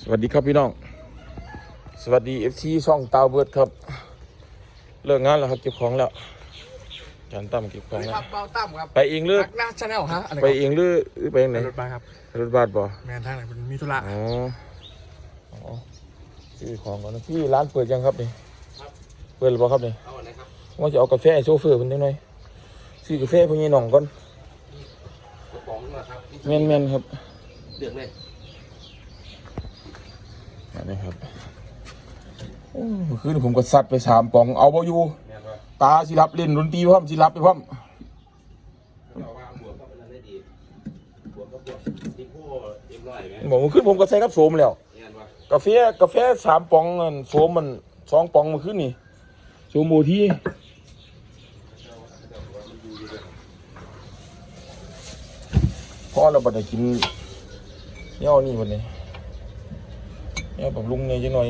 สวัสดีครับพี่น้อง สวัสดีเอฟซีช่องตาวเบิร์ดครับ เลิกงานแล้วครับเก็บของแล้วอาจารย์ตั้มเก็บของคแล้รัวบเบาตั้มครับไปเองหรือ นักหน้าชาแนลฮะอะไรไปเองหรือหรือไปเองไหนรถบัสครับ รถบัสบ่แมนทางไหนมันมีธุระอ๋ออ๋อซื้อของก่อนนะพี่ร้านเปิดยังครับนี่เปิดหรือเปล่าครับนี่เอาอะไรครับว่าจะเอากาแฟให้โชเฟอร์เพิ่นจังหน่อยซื้อกาแฟพวกนี้หน่องก่อนกระป๋องนะครับแม่นแม่นครับ เดือดเลยอั นนี้ครับโอ้เมื่อคืนผมก็ซัดไปสามปอง เอาบ่อยู่แมนว่าตาสิรับเล่นดนตรีพร้อมสิรับไปพร้อมเราว่าบวกก็เป็นอะไรดีบวกก็บวกที่พวกเอ็มร้อยไหมบอกเมื่อคืนผมก็ใส่กับโสมแล้วแมนว่ากาแฟกาแฟสามปองนั่นโสมมันสองปองเมื่อคืนนี่โสมโมที่พ่อเราบัดได้กินเนี่ยเอานี่บัดนี้ เนี่ยบำรุงเนี่ยจังหน่อย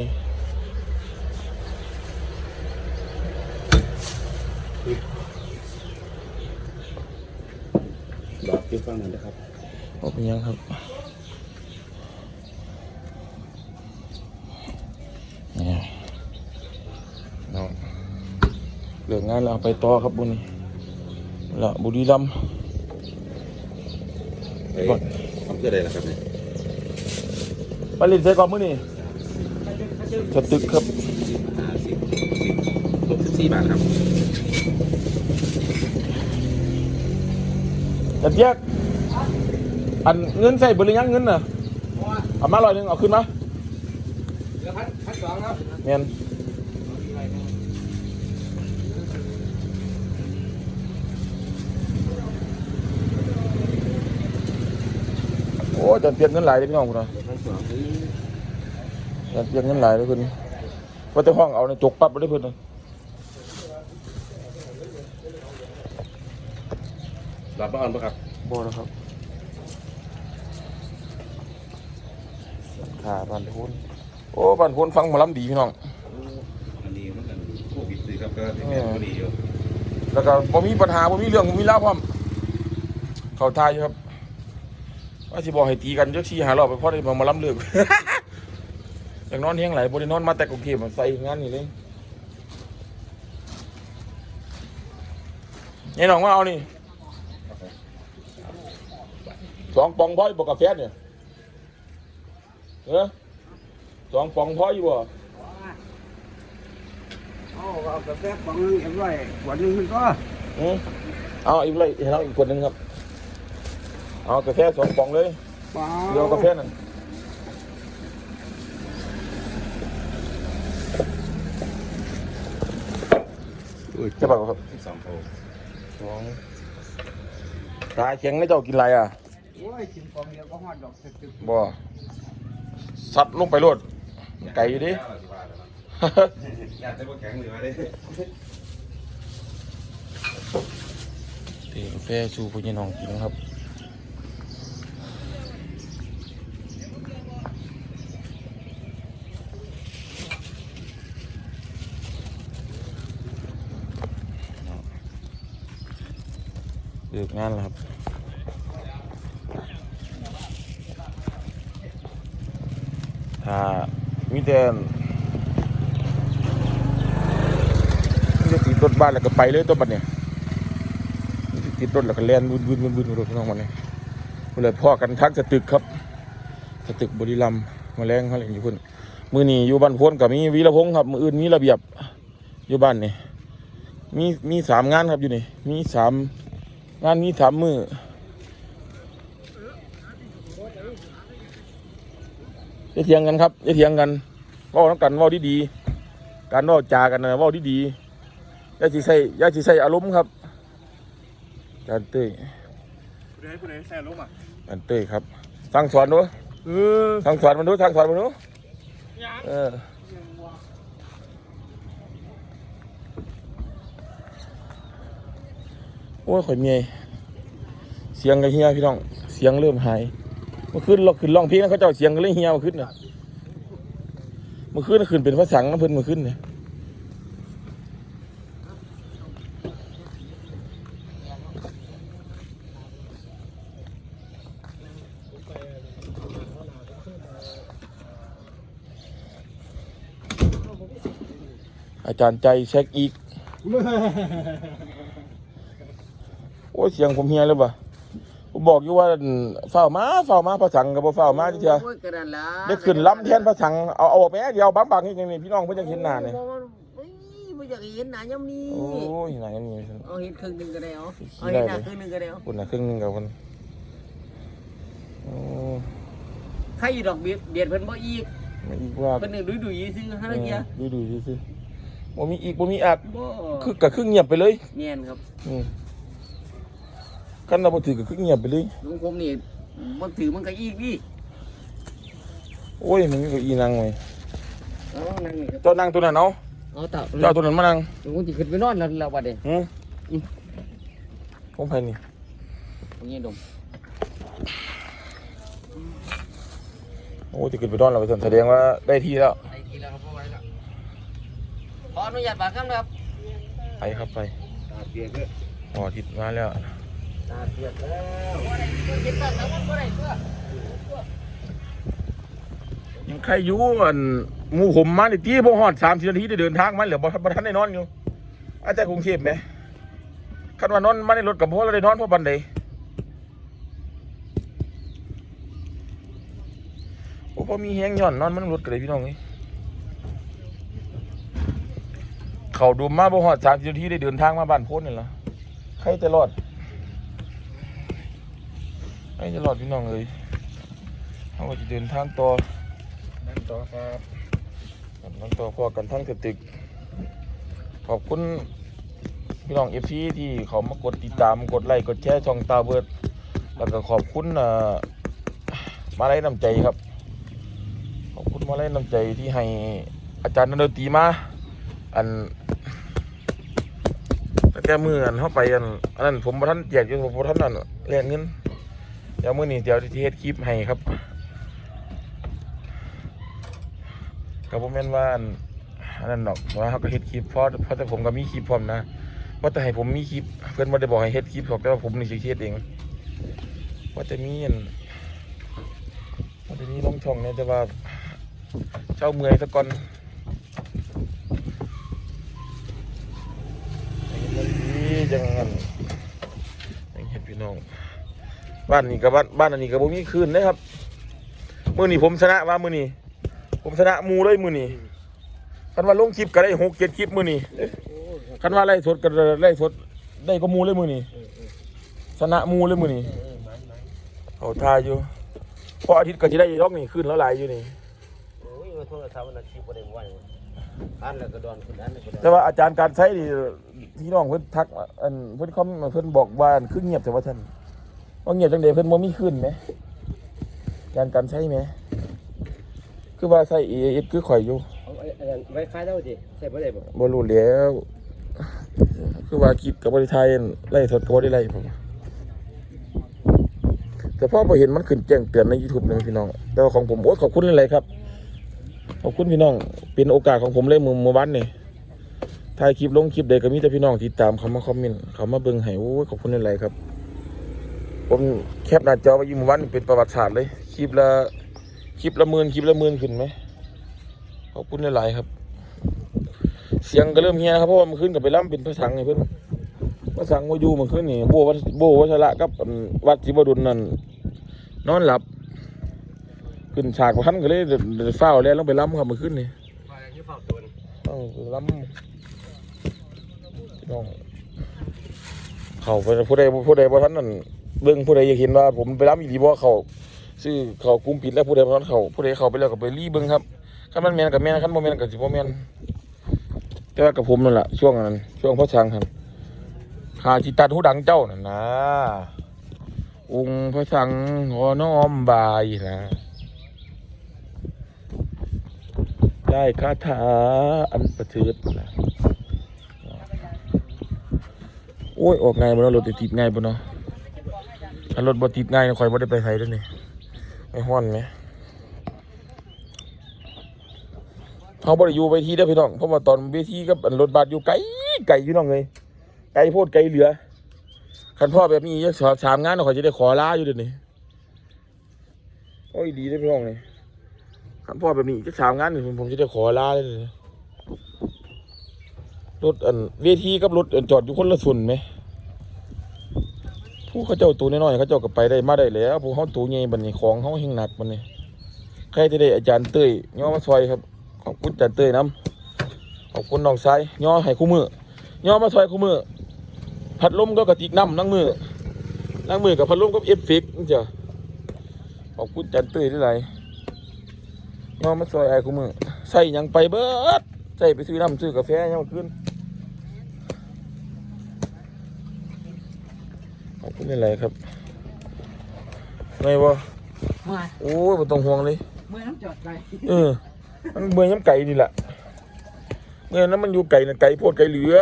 ดอกที่ฟังนั่นนะครับเอาเป็นยังครับเนี่ยน้องเลิกงานแล้วเอาไปต่อครับบุญนี่ละบุรีรัมย์ก่อนทำเพื่ออะไรล่ะครับเนี่ยไปเล่นใส่ก่อนมื้อนี่ สตึกครับห้าสิบสิบหกสิบสี่บาทครับแต่แยกอันเงินใส่เบอร์หรือยังเงินน่ะเอามาร้อยหนึงเอาขึ้นมาเหลือพันพันสองครับเนียนโอ้จันเปลี่ยนเงินหลายเลยพี่น้องคุณนะพันส องจันเปลี่ยนเงินหลายเลยคุณว่าแต่ห้องเอาในจกปั๊บไปได้เพิ่นน่ะรับบ้านปะครับบ่แล้วครับขาบันทุนโอ้บันทุนฟังหมอลำดีพี่น้องอันนี้มันกันโควิดสิครับก็เป็นแบบพอดีอยู่แล้วก็บ่มีปัญหาบ่มีเรื่องบ่มีราวพร้อมเข้าทายอยู่ครับว่าสิบอกให้ตีกันจักสี่หารอบไปพอได้มามาล้ำเลิก อย่างนอนเที่ยงไหลบ่ได้นอนมาแต่กรุงเทพมาใส่งานนี่เลยนี่น้องมาเอานี่สองปองพออยู่บ่กาแฟเนี่ยเออสองปองพออยู่บ่เอาเอากาแฟปองนึงเอ็มร้อยขวดหนึงมันก็อืมเอาอีกเลยให้เราอีกคนหนึงครับ เอากาแฟสองปองเลยเปล่าเดี๋ยวกาแฟนั่น จะบอกครับสิบสองโถสองตาแข็งแล้วเจ้ากินอะไรอะโอ้ยกินปองเดียวก็ฮอดดอกตึกบ่ซัดลงไปโลดไก่อยู่ดิอยากได้พวกแข็งเหลือเลยเทกาแฟชูพี่น้องกินครับ เลิกงานแล้วครับถ้ามีแต่มีแต่ติดรถบ้านแล้วก็ไปเลยตัวบัดเนี่ยมีแต่ติดรถแล้วก็แล่นวุ่นวุ่นวุ่นวุ่นรถน้องมันเนี่ยเมื่อไรพ่อกันทักสตึกครับสตึกบุรีรัมย์มาแรงเขาเลยอยู่พุ่นมือนี้อยู่บ้านพ้นกับมีวีรพงษ์ครับมืออื่นมีระเบียบอยู่บ้านนี่มีมีสามงานครับอยู่นี่มีสาม งานมีสามมือจะเถียงกันครับจะเถียงกันเว่าน้ำกันเว่าดีๆการเว่าจากันนะเว่าดีๆอย่าสิใส่อย่าสิใส่อารมณ์ครับอาจารย์เต้ยผู้ใดผู้ใดแซ่ล้มอะอาจารย์เต้ยครับสั่งสอนดูเออสั่งสอนมันดูสั่งสอนมันดูเออ โอ้ยข่อยเมียเสียงกระเฮียพี่น้อง เสียงเริ่มหายมันขึ้นเราขึ้นร้องเพลงแล้เขาเจ้าเสียงก็เลยเฮียมาขึ้นเนี่ยมันขึ้นขึ้นเป็นภาษาอังกฤษเพิ่นมาขึ้นเนี่ยอาจารย์ใจเช็คอีก อ้ยเสียงผมเฮียเลยป่ะผมบอกอยู่ว่าเฝ้ามาเฝ้ามาพระสังกับบ่เฝ้ามาเถอะโอ้ยกระดานละได้ขึ้นล้ำแทนพระสังเอาเอาออกไปเดียวบางบางๆนี่ยังนี่พี่น้องเพิ่นยังเห็นหน้าเนี่ยโอ้ยบ่อยากเห็นหน้าย่ำนี้โอ้ยหน้ายังมีเอาเห็นครึ่งหนึงก็ได้เอาเอาเห็นหน้าครึ่งหนึงก็ได้เอาคุณน่ะครึ่งหนึงกับคนโอ้ใครอยู่ดอกเบียดเบียดเพิ่นบ่อีกไม่อีกว่าเพิ่นนึงดุยๆซื่อฮะเกียดูดูดูสิบ่มีอีกบ่มีอักบ่คือก็คือเงียบไปเลยแม่นครับอืม คันเราบ่ถือก็คือเงียบไปเลยลุงผมนี่บ่ถือมันก็อีกดิโอ้ยมันมีเก้าอีนั่งไว้เอานั่งนี่ครับเจ้านั่งตัวนั้นเอาเอาตาเจ้าตัวนั้นมานั่งลุงผมสิขึ้นไปนอนแล้วแล้วบัดนี้หืมผมไปนี่ผมยังดมโอ้จะขึ้นไปนอนแล้วไปสั่นแสดงว่าได้ที่แล้วไอ้ทีแล้วครับบ่ไหวแล้วขออนุญาตบาดคำครับไปครับไป ตาเปียกเลยอ๋อทิศมาแล้ว ตาเปียกแล้วเห็นบ้านทั้งหมดบ่ได้ตัวยังใครอยู่อันหมู่ผมมาในที่บ่ฮอด30นาทีได้เดินทางมาเหลือบ่บ่ทันได้นอนอยู่อาจจะกรุงเทพไหมคันว่านอนมาในรถกับพ่อเราได้นอนเพราะบันไดโอ้พอมีแฮงย่อนนอนมันรถกันเลยพี่น้องเอ้ยเขาดูมาบ่ฮอด30นาทีได้เดินทางมาบ้านโพนนี่ล่ะใครจะรอด ใครจะรอดพี่น้องเอ้ยเฮาก็สิเดินทางต่อนั่นต่อครับน้องตัวพอกันทั้งสตึกขอบคุณพี่น้องเอฟซีที่เขามากดติดตามกดไลค์กดแชร์ช่องตาเบิร์ดแล้วก็ขอบคุณเอ่อมาไล่น้ำใจครับ ขอบคุณมาไล่น้ำใจที่ให้อาจารย์นันดนตรีมา อันตั้งแต่มืออันเข้าไปอันอันนั้นผมบ่ท่านแจกอยู่ผมบ่ท่านนั่นแลกเงินเดี๋ยวมื้อนี้เดี๋ยวที่เฮ็ดคลิปให้ครับก็บ่แม่นว่าอันอันนั้นดอกว่าเขาก็เฮ็ดคลิปเพราะเพราะแต่ผมก็มีคลิปพร้อมนะว่าแต่ให้ผมมีคลิปเพิ่อนบ่ได้บอกให้เฮ็ดคลิปหรอกแต่ว่าผมนี่สิเฮ็ดเองว่าแต่มีอันว่าแต่มีลงช่องเนี่ยแต่ว่าเช้าเมื่อยซะก่อนให้มันดีจังงั้นให้เฮ็ดพี่น้อง บ้านนี้กับบ้านบ้านอันนี้ก็บ่มีคืนนะครับมื้อนี้ผมชนะว่ามื้อนี้ผมชนะหมูเลยมือนี่คันว่าลงคลิปก็ได้หกเจ็ดคลิปมือนี่คันว่าไล่สดก็ไล่สดได้ก็หมูเลยมือนี่ชนะหมูเลยมือนี่เขาทายอยู่เพราะอาทิตย์ก็จะได้ยกนี่ขึ้นแล้วหลายอยู่นี่โอ้ยมาโทรศัพท์มันอาชีพบ่ได้ไหวอันแล้วก็ดอนขึ้นอันแล้วก็ดอนแต่ว่าอาจารย์การใช้นี่ที่น้องเพิ่นทักมาอันเพิ่นคอมเพิ่นบอกว่าคือเงียบแต่ว่าท่าน ว่าเงียบจังไดเพิ่นบ่มีขึ้นไหมอาจารย์การใช้ไหม คือว่าใช้เอเอคือข่อยอยู่เอาไอ้อันนั้นไว้คล้ายเท่าสิใส่บ่ได้บ่บ่รู้แล้ว คือว่าคลิปกับบริไทยไล่สดกับบริไล่ผมแต่พ่อพอเห็นมันขึ้นแจ้งเตือนใน YouTube นึงพี่น้อง แต่ว่าของผมโอ้ยขอบคุณเลยครับ ขอบคุณพี่น้อง เป็นโอกาสของผมเลยมือมือวันนี่ถ่ายคลิปลงคลิปใดก็มีแต่พี่น้องติดตามเขามาคอมเมนต์เขามาเบิ่งให้โอ้ยขอบคุณหลายๆครับ ผมแคปหน้าจอไว้อยี่มือวันเป็นประวัติศาสตร์เลย คลิปละคลิปละหมื่นคลิปละหมื่นขึ้นไหมขอบคุณหลายๆครับ เสียงก็เริ่มเฮียครับเพราะว่ามันขึ้นกับไปล่ำเป็นพระสังไงเพื่อนพระสังวาอยูมันขึ้นนี่โบวัโบวัชระกับวัดจิบดุลนั่นนอนหลับ ขึ้นฉากพันก็เลยเฝ้าแล้วลงไปล่ำครับมันขึ้นนี่ไปอยู่เฝ้าตัวต้องล่ำน้องเขาไปผู้ใดผู้ใดบ่ทันนั่น เบิ่งผู้ใดอยากเห็นว่า ผมไปล่ำอีดีบ่เขาซื้อเขากุมปิดแล้วผู้ใดบ่ทันเขาผู้ใดเขาไปแล้วก็ไปรีเบิ่งครับคันมันแมนกับแมนคันบ่แมนก็สิบ่แมนแต่ว่ากับผมนั่นแหละช่วงนั้น ช่วงพ่อช้างครับขาจิตัดหูดังเจ้านั่นนะองค์พระสังขอน้อมบายนะได้คาถาอันประเสริฐนะโอ้ย ออกไงบ่เนาะรถติดไงบ่เนาะ ถ้ารถบ่ติดง่ายนะข่อยบ่ได้ไปไสด้วยนี่ไปฮ้อนไหมเขาบริยูเวทีได้พี่น้องเพราะว่าตอนเวทีกับรถบัสอยู่ไกลไกลพี่น้องเลยไกลโพดไกลเหลือคันพ่อแบบนี้จะสอบสามงานเขาจะได้ขอลาอยู่เดี๋ยวนี้โอ้ยดีได้พี่น้องเลยคันพ่อแบบนี้จะสามงานนี่ผมผมจะได้ขอลาเลยเดี๋ยวนี้รถอันเวทีกับรถอันจอดอยู่คนละส่วนไหม ผู้เขาเจ้าตัวน้อยๆเขาเจ้าก็ไปได้มาได้แล้วผู้เขาตัวใหญ่บัดนี้ของเขาเฮงหนักบัดนี้ใครที่ได้อาจารย์เต้ยย่อมาซอยครับขอบคุณอาจารย์เต้ยน้ำขอบคุณน้องชายย่อให้คู่มือย่อมาซอยคู่มือพัดลมก็กระติกน้ำนั่งมือนั่งมือกับพัดลมกับเอฟเฟกต์นี่จ้ะขอบคุณอาจารย์เต้ยได้หลายย่อมาซอยไอ้คู่มือใส่ยังไปเบิดใส่ไปซื้อน้ำซื้อกาแฟยังมาขึ้น ขอบคุณอะไรครับไงวะมาโอ้ยไม่ต้องห่วงเลยเมื่อน้ำจอดไปเออมันเมื่อยน้ำไก่นี่แหละเมื่อยน้ำมันอยู่ไก่นะไก่โพดไก่เหลือ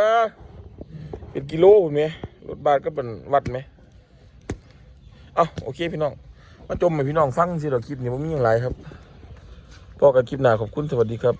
เป็นกิโลเห็นไหมรถบาทก็เป็นวัดไหมเอ้าโอเคพี่น้อง มาจมให้พี่น้องฟังสิเราคลิปนี้มันมีอย่างไรครับพอกันคลิปหน้าขอบคุณสวัสดีครับ